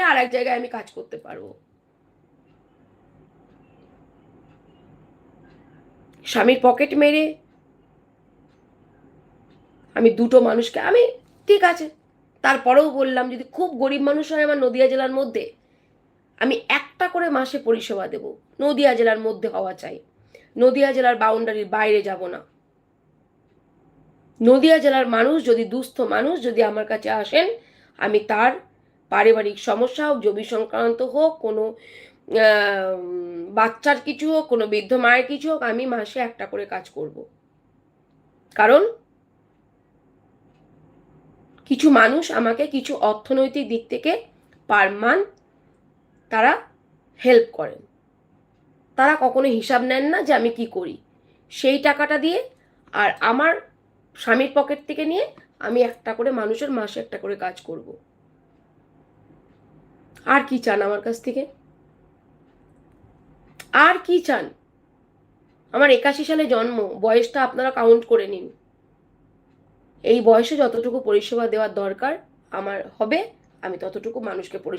চাইলে আর এক জায়গায় আমি কাজ করতে পারব। স্বামীর পকেট মেরে আমি দুটো মানুষকে, আমি ঠিক আছে, তারপরেও বললাম যদি খুব গরিব মানুষ হয় আমার নদিয়া জেলার মধ্যে, আমি একটা করে মাসে পরিষেবা দেব, নদিয়া জেলার মধ্যে হওয়া চাই। নদিয়া জেলার বাউন্ডারির বাইরে যাব না। নদিয়া জেলার মানুষ যদি দুস্থ মানুষ যদি আমার কাছে আসেন, আমি তার পারিবারিক সমস্যা হোক, জমি সংক্রান্ত হোক, কোনো বাচ্চার কিছু হোক, কোনো বৃদ্ধ মায়ের কিছু হোক, আমি মাসে একটা করে কাজ করব। কারণ কিছু মানুষ আমাকে কিছু অর্থনৈতিক দিক থেকে পার মান্থ তারা হেল্প করেন। তারা কখনো হিসাব নেন না যে আমি কি করি। সেই টাকাটা দিয়ে আর আমার স্বামীর পকেট থেকে নিয়ে আমি একটা করে মানুষের মাসে একটা করে কাজ করব। আর কি চান আমার কাছ থেকে? আর কি চান? আমার একাশি সালে জন্ম, বয়সটা আপনারা কাউন্ট করে নিন। এই বয়সে যতটুকু পরিষেবা দেওয়ার দরকার, আমার হবে, আমি ততটুকু মানুষকে